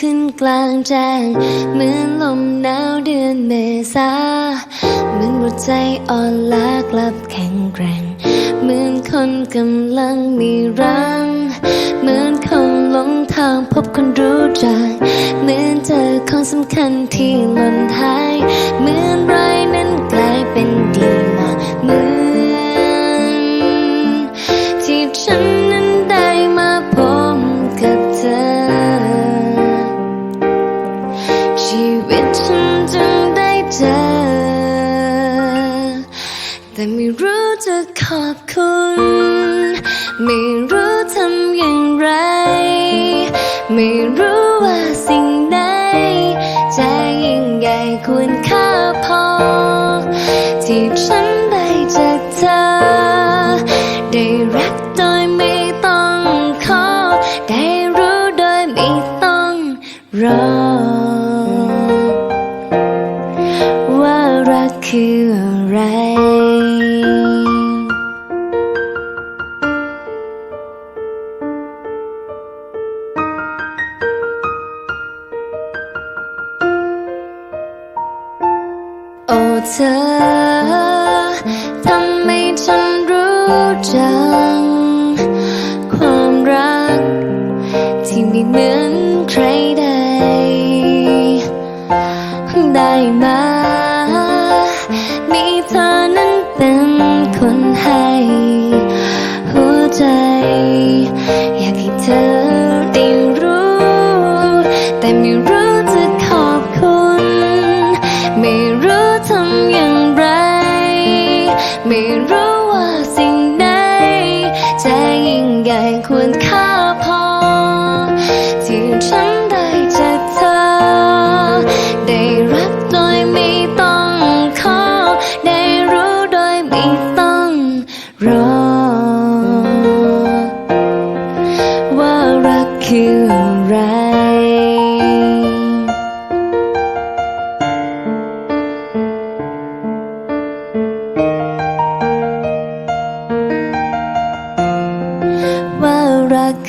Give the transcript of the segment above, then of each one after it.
ขึ้นกลางแจ้ง เหมือนลมหนาวเดือนเมษา เหมือนหัวใจอ่อนล้ากลับแข็งแกร่ง เหมือนคนกำลังมีรัง เหมือนคนหลงทางพบคนรู้จักเหมือนเจอของสำคัญที่หล่น แต่ไม่รู้จะขอบคุณ ไม่รู้ทำอย่างไร ไม่รู้ว่าสิ่งไหนจะยิ่งใหญ่ควรค่าพอ ที่ฉันได้จากเธอ ได้รักโดยไม่ต้องขอ ได้รู้โดยไม่ต้องรอ เธอทำให้ฉันรู้จัง ความรักที่ไม่เหมือน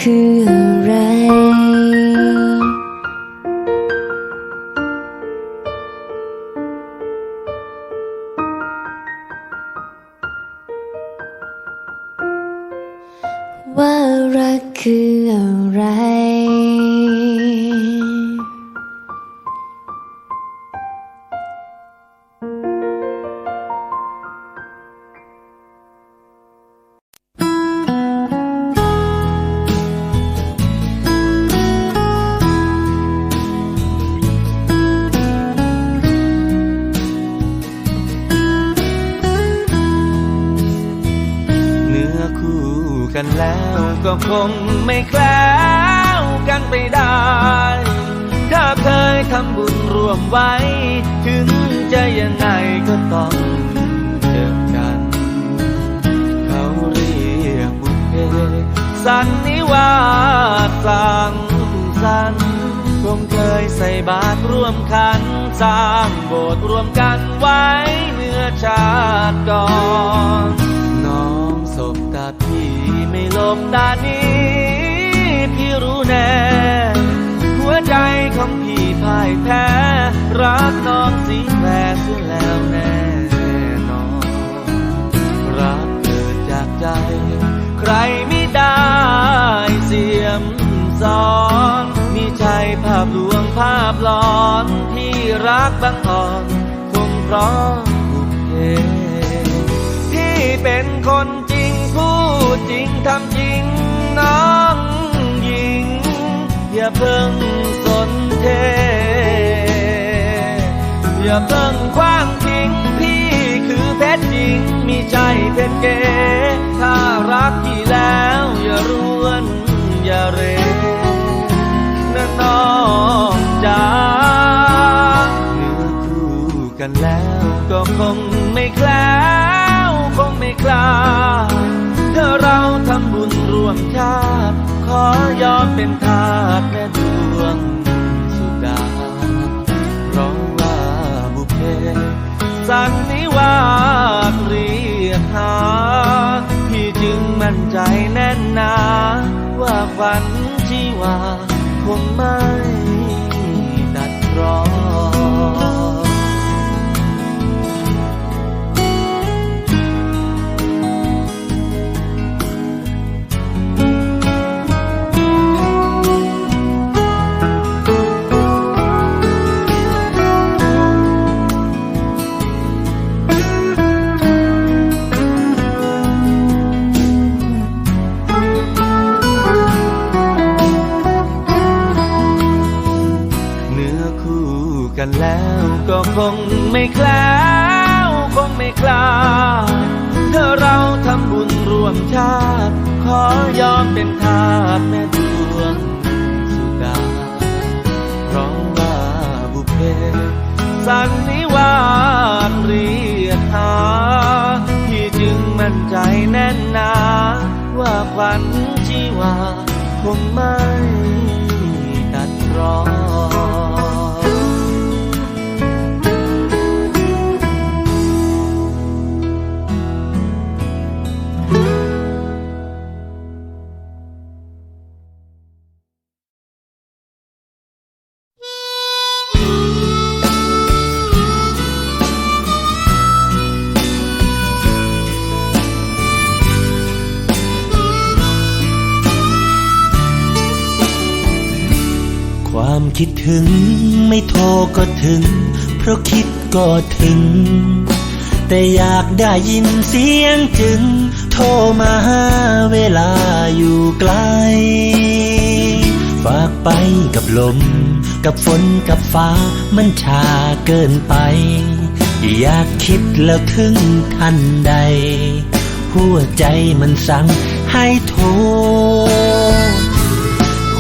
คืออะไร ว่ารักคืออะไร กันแล้วก็คงไม่แคล้วกันไปได้ ถ้าเคยทำบุญร่วมไว้ ถึงจะยังไงก็ต้องเจอกัน เขาเรียกบุพเพสันนิวาสสังสรรค์คงเคยใส่บาตรร่วมขัน สร้างโบสถ์ร่วมกันไว้เมื่อชาติก่อน สบตาพี่ไม่ลบตานี้ พี่รู้แน่ หัวใจของพี่พ่ายแพ้ รักน้องสีแปรเสียแล้วแน่นอน รักเกิดจากใจ ใครไม่ได้เสียมสอนมีใจภาพลวงภาพหลอนที่รักบังอ่อนคงเพราะบุพเพที่เป็นคน ทำจริงน้องหญิง อย่าเพิ่งสนเท อย่าเพิ่งคว้างทิ้งพี่คือเพชรจริง มีใจเพชรเก๋ถ้ารักพี่แล้วอย่ารวนอย่าเรนะน้องจ๋าเนื้อคู่กันแล้วก็คง ว่ ไม่แคล้วคงไม่คลาถ้าเราทำบุญรวมชาติ ขอยอมเป็นทาสแม่ดวงสุดาเพราะว่าบุพเพ สันนิวาสเรียกหาที่จึงมั่นใจแน่นหนาว่าขวัญชีวาคงไม่ตัดรอ คิดถึงไม่โทรก็ถึง เพราะคิดก็ถึง แต่อยากได้ยินเสียงจึง โทรมาหาเวลาอยู่ไกล ฝากไปกับลม กับฝนกับฟ้ามันชาเกินไป อยากคิดแล้วถึงทันใด หัวใจมันสั่งให้โทร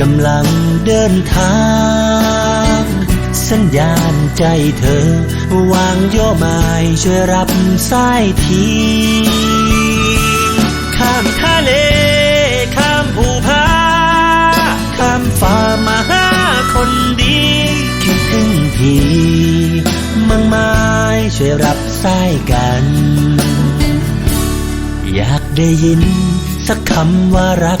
กำลังเดินทาง สัญญาณใจเธอ วางโยไม้ช่วยรับสายทีข้ามทะเล ข้ามภูผาข้ามฟ้ามาหาคนดีคิดถึงทีมังไม้ช่วยรับสายกัน อยากได้ยินสักคำว่ารัก